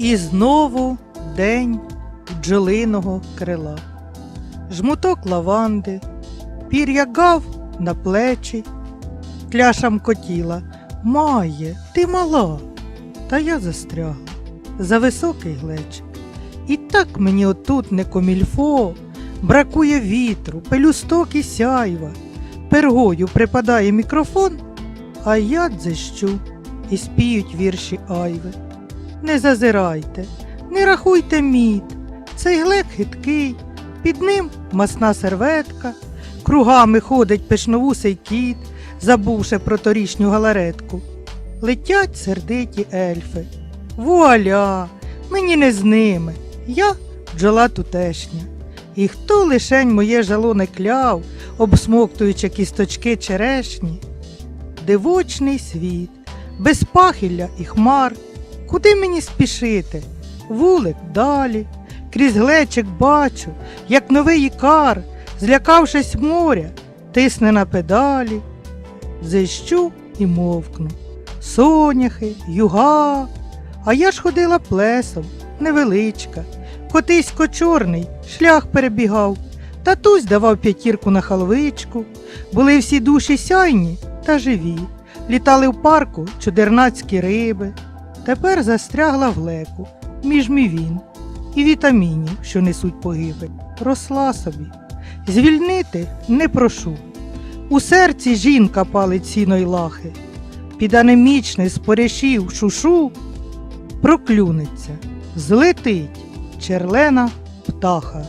І знову день бджолиного крила. Жмуток лаванди, пір'я гав на плечі, кляшам котіла. Має, ти мала. Та я застрягла за високий глечик. І так мені отут не комільфо, бракує вітру, пелюсток і сяйва. Пергою припадає мікрофон, а я дзищу і спіють вірші айви. Не зазирайте, не рахуйте мід, цей глек хиткий, під ним масна серветка, кругами ходить пишновусий кіт, забувши про торішню галаретку. Летять сердиті ельфи. Вуаля! Мені не з ними. Я бджола тутешня. І хто лишень моє жало не кляв, обсмоктуючи кісточки черешні? Дивочний світ, без пахілля і хмар. Куди мені спішити? Вулик далі, крізь глечик бачу, як новий ікар, злякавшись моря, тисне на педалі. Зищу і мовкну. Соняхи, юга. А я ж ходила плесом, невеличка. Котисько чорний, шлях перебігав. Татусь давав п'ятірку на халвичку. Були всі душі сяйні та живі. Літали в парку чудернацькі риби. Тепер застрягла в леку, між мівін і вітамінів, що несуть погибель. Росла собі. Звільнити не прошу. У серці жінка палить сіно й лахи. Під анемічний з шушу проклюнеться, злетить черлена птаха.